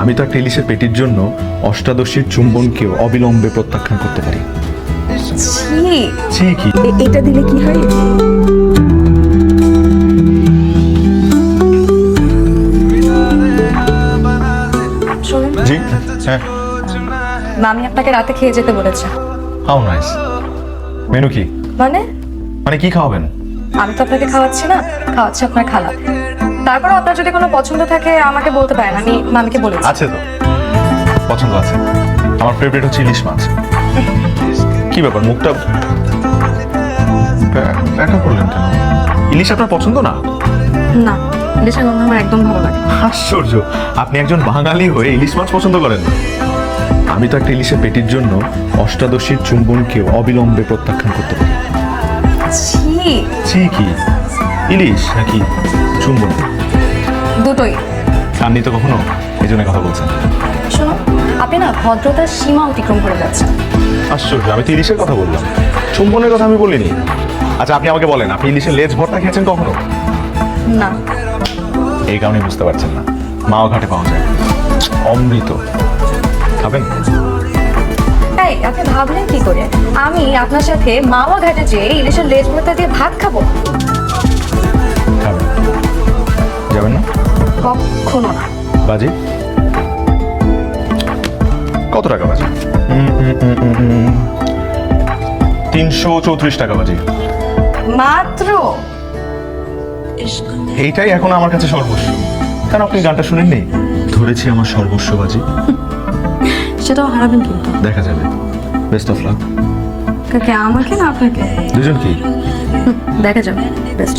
আমি তো একটা ইলিশের পেটির জন্য অষ্টাদশীর চুম্বনকেও অবিলম্বে প্রত্যাখ্যান করতে পারি। ছি। কি? এটা দিলে কি হয়? জি হ্যাঁ। মামি আপনাকে রাতে খেয়ে যেতে বলেছে। হাউ নাইস মেনু কি? মানে? মানে কি খাওয়াবেন? আমি তো আপনাকে খাওয়াচ্ছি না খাওয়াচ্ছি আপনার খালা তারপর আপনার যদি কোনো পছন্দ থাকে আমাকে বলতে পারেন আমি মামিকে বলেছি আছে তো। পছন্দ আছে। আমার ফেভারিট হচ্ছে ইলিশ মাছ। কি ব্যাপার মুখটা ব্য- ব্যাখ্যা করলেন কেন? ইলিশ আপনার পছন্দ না? না ইলিশের গন্ধ আমার একদম ভালো লাগে আশ্চর্য। আপনি একজন বাঙালি হয়ে ইলিশ মাছ পছন্দ করেন। না আমি তো একটা ইলিশের পেটির জন্য অষ্টাদশীর চুম্বনকেও অবিলম্বে প্রত্যাখ্যান করতে পারি। ছি কি? ইলিশ নাকি চুম্বন? দুটোই। খাননি তো কখনো এই জন্য কথা বলছেন শোনো আপনি না ভদ্রতার সীমা অতিক্রম করে যাচ্ছেন। আশ্চর্য আমি তো ইলিশের কথা বললাম। চুম্বনের কথা আমি বলিনি। আচ্ছা আপনি আমাকে বলেন আপনি ইলিশের লেজ ভর্তা খেয়েছেন কখনো? না। এই কারণে বুঝতে পারছেন না। মাও ঘাটে পাওয়া যায়। অমৃত। খাবেন? এই আপনি ভাবলেন কি করে? আমি আপনার সাথে মাওয়া ঘাটে যেয়ে ইলিশের লেজ ভর্তা দিয়ে ভাত খাব। কখনো না। বাজি? কত টাকা বাজি? তিনশো চৌত্রিশ টাকা বাজি। মাত্র? এইটাই এখন আমার কাছে সর্বস্ব। কেন আপনি গানটা শুনেননি? ধরেছি আমার সর্বস্ব বাজি। সেটাও হারাবেন কিন্তু। দেখা যাবে। বেস্ট অফ লাক কাকে? আমাকে না আপনাকে? দুজন কি? দেখা যাবে। বেস্ট